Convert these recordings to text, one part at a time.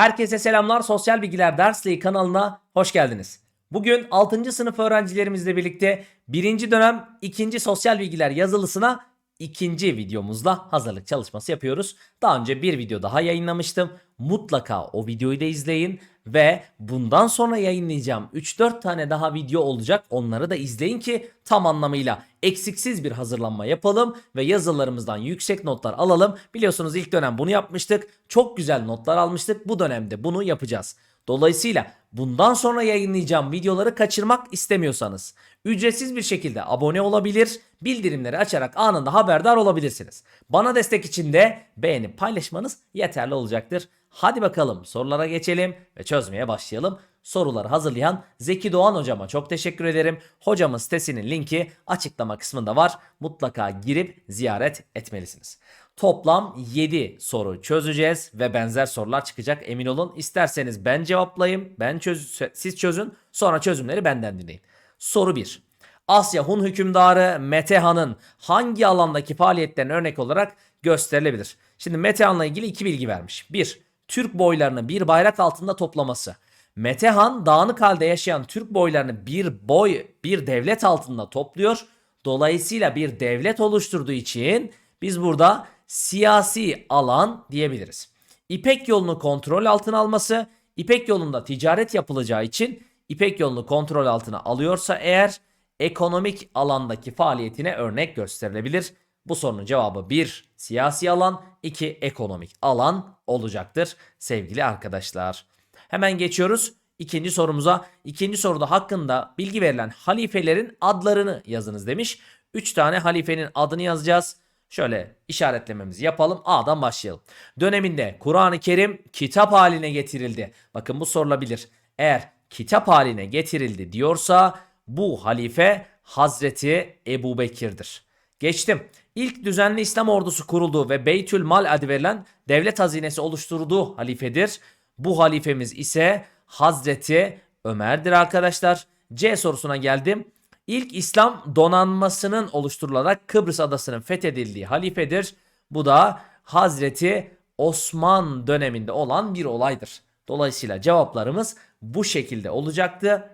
Herkese selamlar. Sosyal Bilgiler Dersliği kanalına hoş geldiniz. Bugün 6. sınıf öğrencilerimizle birlikte 1. dönem 2. sosyal bilgiler yazılısına ikinci videomuzla hazırlık çalışması yapıyoruz. Daha önce bir video daha yayınlamıştım. Mutlaka o videoyu da izleyin ve bundan sonra yayınlayacağım 3-4 tane daha video olacak. Onları da izleyin ki tam anlamıyla eksiksiz bir hazırlanma yapalım ve yazılarımızdan yüksek notlar alalım. Biliyorsunuz ilk dönem bunu yapmıştık. Çok güzel notlar almıştık. Bu dönemde bunu yapacağız. Dolayısıyla bundan sonra yayınlayacağım videoları kaçırmak istemiyorsanız ücretsiz bir şekilde abone olabilir, bildirimleri açarak anında haberdar olabilirsiniz. Bana destek için de beğenip paylaşmanız yeterli olacaktır. Hadi bakalım sorulara geçelim ve çözmeye başlayalım. Soruları hazırlayan Zeki Doğan hocama çok teşekkür ederim. Hocamın sitesinin linki açıklama kısmında var. Mutlaka girip ziyaret etmelisiniz. Toplam 7 soru çözeceğiz ve benzer sorular çıkacak emin olun. İsterseniz ben cevaplayayım, ben çöz siz çözün, sonra çözümleri benden dinleyin. Soru 1. Asya Hun hükümdarı Metehan'ın hangi alandaki faaliyetlerine örnek olarak gösterilebilir? Şimdi Metehan'la ilgili iki bilgi vermiş. 1. Türk boylarını bir bayrak altında toplaması. Metehan dağınık halde yaşayan Türk boylarını bir boy, bir devlet altında topluyor. Dolayısıyla bir devlet oluşturduğu için biz burada siyasi alan diyebiliriz. İpek yolunu kontrol altına alması, İpek yolunda ticaret yapılacağı için İpek yolunu kontrol altına alıyorsa eğer ekonomik alandaki faaliyetine örnek gösterilebilir. Bu sorunun cevabı 1 siyasi alan, 2 ekonomik alan olacaktır sevgili arkadaşlar. Hemen geçiyoruz ikinci sorumuza. İkinci soruda hakkında bilgi verilen halifelerin adlarını yazınız demiş. 3 tane halifenin adını yazacağız. Şöyle işaretlememizi yapalım. A'dan başlayalım. Döneminde Kur'an-ı Kerim kitap haline getirildi. Bakın bu sorulabilir. Eğer kitap haline getirildi diyorsa bu halife Hazreti Ebu Bekir'dir. Geçtim. İlk düzenli İslam ordusu kurulduğu ve Beytül Mal adı verilen devlet hazinesi oluşturduğu halifedir. Bu halifemiz ise Hazreti Ömer'dir arkadaşlar. C sorusuna geldim. İlk İslam donanmasının oluşturularak Kıbrıs adasının fethedildiği halifedir. Bu da Hazreti Osman döneminde olan bir olaydır. Dolayısıyla cevaplarımız bu şekilde olacaktı.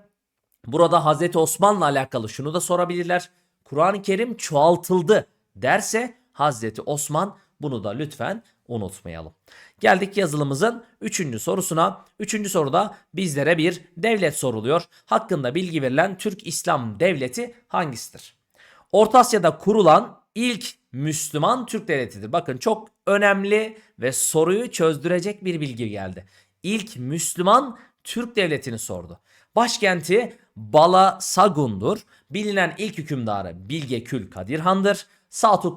Burada Hazreti Osman'la alakalı şunu da sorabilirler. Kur'an-ı Kerim çoğaltıldı derse Hazreti Osman bunu da lütfen unutmayalım. Geldik yazılımızın 3. sorusuna. 3. soruda bizlere bir devlet soruluyor. Hakkında bilgi verilen Türk İslam Devleti hangisidir? Orta Asya'da kurulan ilk Müslüman Türk devletidir. Bakın çok önemli ve soruyu çözdürecek bir bilgi geldi. İlk Müslüman Türk devletini sordu. Başkenti Balasagun'dur. Bilinen ilk hükümdarı Bilgekül Kadir Han'dır.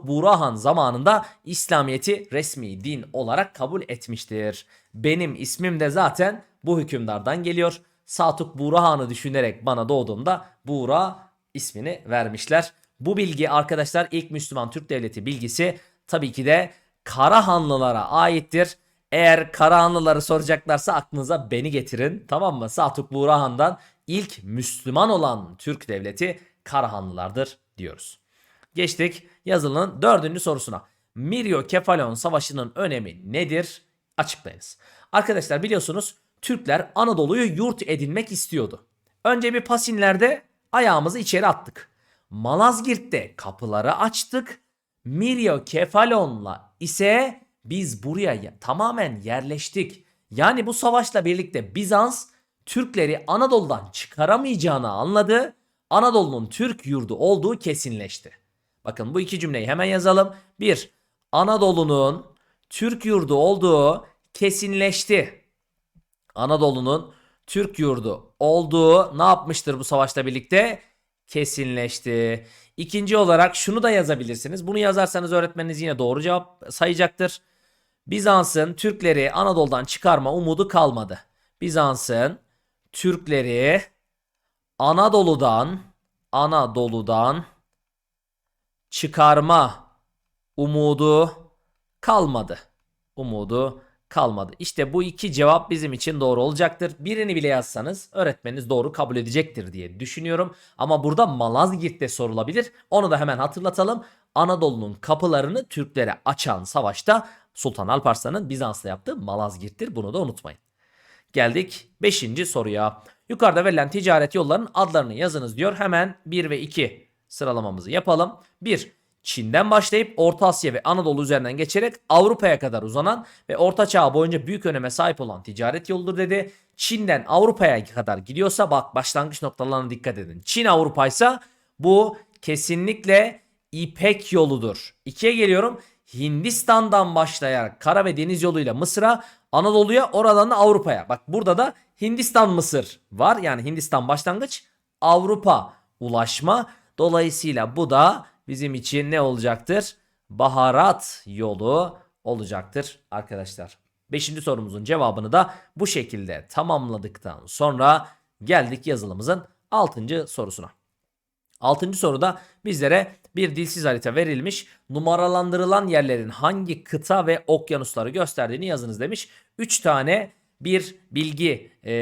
Burahan zamanında İslamiyet'i resmi din olarak kabul etmiştir. Benim ismim de zaten bu hükümdardan geliyor. Satuk Burahan'ı düşünerek bana doğduğumda Buğra ismini vermişler. Bu bilgi arkadaşlar ilk Müslüman Türk Devleti bilgisi tabii ki de Karahanlılara aittir. Eğer Karahanlıları soracaklarsa aklınıza beni getirin. Tamam mı? Satuk Burahan'dan ilk Müslüman olan Türk devleti Karahanlılardır diyoruz. Geçtik yazılının dördüncü sorusuna. Miryo Kefalon Savaşı'nın önemi nedir? Açıklayınız. Arkadaşlar biliyorsunuz Türkler Anadolu'yu yurt edinmek istiyordu. Önce bir Pasinler'de ayağımızı içeri attık. Malazgirt'te kapıları açtık. Miryo Kefalon'la ise biz buraya tamamen yerleştik. Yani bu savaşla birlikte Bizans Türkleri Anadolu'dan çıkaramayacağını anladı. Anadolu'nun Türk yurdu olduğu kesinleşti. Bakın bu iki cümleyi hemen yazalım. 1. Anadolu'nun Türk yurdu olduğu kesinleşti. Anadolu'nun Türk yurdu olduğu ne yapmıştır bu savaşla birlikte? Kesinleşti. İkinci olarak şunu da yazabilirsiniz. Bunu yazarsanız öğretmeniniz yine doğru cevap sayacaktır. Bizans'ın Türkleri Anadolu'dan çıkarma umudu kalmadı. Bizans'ın Türkleri Anadolu'dan Anadolu'dan çıkarma umudu kalmadı. Umudu kalmadı. İşte bu iki cevap bizim için doğru olacaktır. Birini bile yazsanız öğretmeniniz doğru kabul edecektir diye düşünüyorum. Ama burada Malazgirt'te sorulabilir. Onu da hemen hatırlatalım. Anadolu'nun kapılarını Türklere açan savaşta Sultan Alparslan'ın Bizans'ta yaptığı Malazgirt'tir. Bunu da unutmayın. Geldik 5. soruya. Yukarıda verilen ticaret yollarının adlarını yazınız diyor. Hemen 1 ve 2 sıralamamızı yapalım. 1. Çin'den başlayıp Orta Asya ve Anadolu üzerinden geçerek Avrupa'ya kadar uzanan ve Orta Çağ boyunca büyük öneme sahip olan ticaret yoludur dedi. Çin'den Avrupa'ya kadar gidiyorsa bak başlangıç noktalarına dikkat edin. Çin Avrupa'ysa bu kesinlikle İpek yoludur. 2'ye geliyorum. Hindistan'dan başlayarak kara ve deniz yoluyla Mısır'a, Anadolu'ya, oradan da Avrupa'ya. Bak burada da Hindistan Mısır var. Yani Hindistan başlangıç, Avrupa ulaşma. Dolayısıyla bu da bizim için ne olacaktır? Baharat yolu olacaktır arkadaşlar. Beşinci sorumuzun cevabını da bu şekilde tamamladıktan sonra geldik yazılımızın altıncı sorusuna. Altıncı soruda bizlere bir dilsiz harita verilmiş. Numaralandırılan yerlerin hangi kıta ve okyanusları gösterdiğini yazınız demiş. 3 tane bir bilgi e,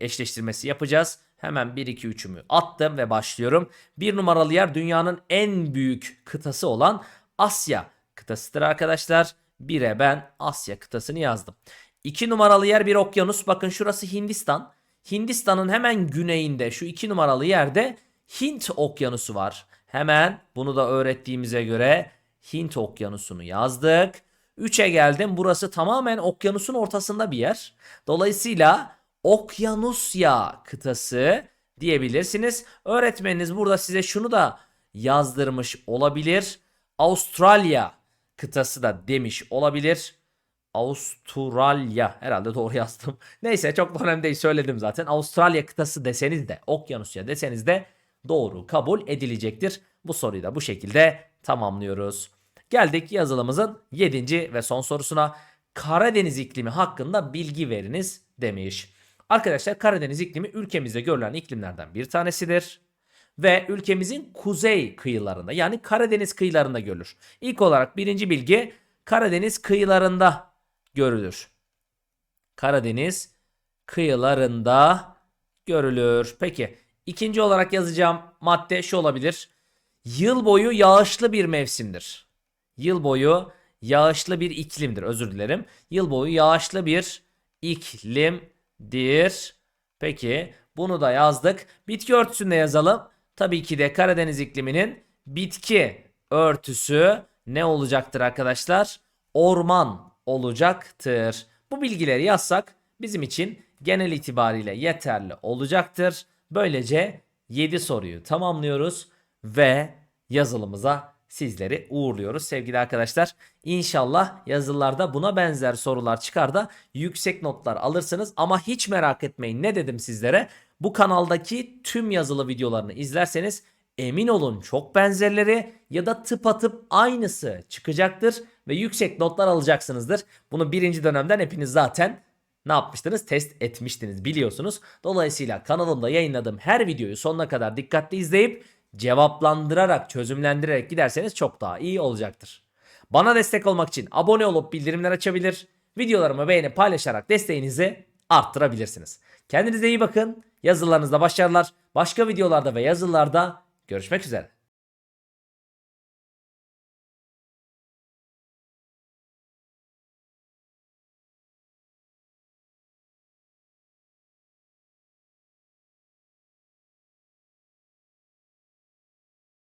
eşleştirmesi yapacağız. Hemen 1 2 3'ümü attım ve başlıyorum. Bir numaralı yer dünyanın en büyük kıtası olan Asya kıtasıdır arkadaşlar. 1'e ben Asya kıtasını yazdım. 2 numaralı yer bir okyanus. Bakın şurası Hindistan. Hindistan'ın hemen güneyinde şu 2 numaralı yerde Hint okyanusu var. Hemen bunu da öğrettiğimize göre Hint okyanusunu yazdık. 3'e geldim. Burası tamamen okyanusun ortasında bir yer. Dolayısıyla Okyanusya kıtası diyebilirsiniz. Öğretmeniniz burada size şunu da yazdırmış olabilir. Avustralya kıtası da demiş olabilir. Avustralya herhalde doğru yazdım. Neyse çok da önemli değil söyledim zaten. Avustralya kıtası deseniz de Okyanusya deseniz de doğru kabul edilecektir. Bu soruyu da bu şekilde tamamlıyoruz. Geldik yazılımızın 7. ve son sorusuna. Karadeniz iklimi hakkında bilgi veriniz demiş. Arkadaşlar Karadeniz iklimi ülkemizde görülen iklimlerden bir tanesidir. Ve ülkemizin kuzey kıyılarında yani Karadeniz kıyılarında görülür. İlk olarak birinci bilgi Karadeniz kıyılarında görülür. Karadeniz kıyılarında görülür. Peki ikinci olarak yazacağım madde şu olabilir. Yıl boyu yağışlı bir mevsimdir. Yıl boyu yağışlı bir iklimdir. Özür dilerim. Yıl boyu yağışlı bir iklimdir. Peki bunu da yazdık. Bitki örtüsünde yazalım. Tabii ki de Karadeniz ikliminin bitki örtüsü ne olacaktır arkadaşlar? Orman olacaktır. Bu bilgileri yazsak bizim için genel itibariyle yeterli olacaktır. Böylece 7 soruyu tamamlıyoruz ve yazılımıza sizleri uğurluyoruz sevgili arkadaşlar. İnşallah yazılarda buna benzer sorular çıkar da yüksek notlar alırsınız ama hiç merak etmeyin ne dedim sizlere? Bu kanaldaki tüm yazılı videolarını izlerseniz emin olun çok benzerleri ya da tıpatıp aynısı çıkacaktır ve yüksek notlar alacaksınızdır. Bunu birinci dönemden hepiniz zaten ne yapmıştınız? Test etmiştiniz biliyorsunuz. Dolayısıyla kanalımda yayınladığım her videoyu sonuna kadar dikkatli izleyip cevaplandırarak, çözümlendirerek giderseniz çok daha iyi olacaktır. Bana destek olmak için abone olup bildirimler açabilir, videolarımı beğenip paylaşarak desteğinizi arttırabilirsiniz. Kendinize iyi bakın. Yazılarınızda başarılar. Başka videolarda ve yazılarda görüşmek üzere.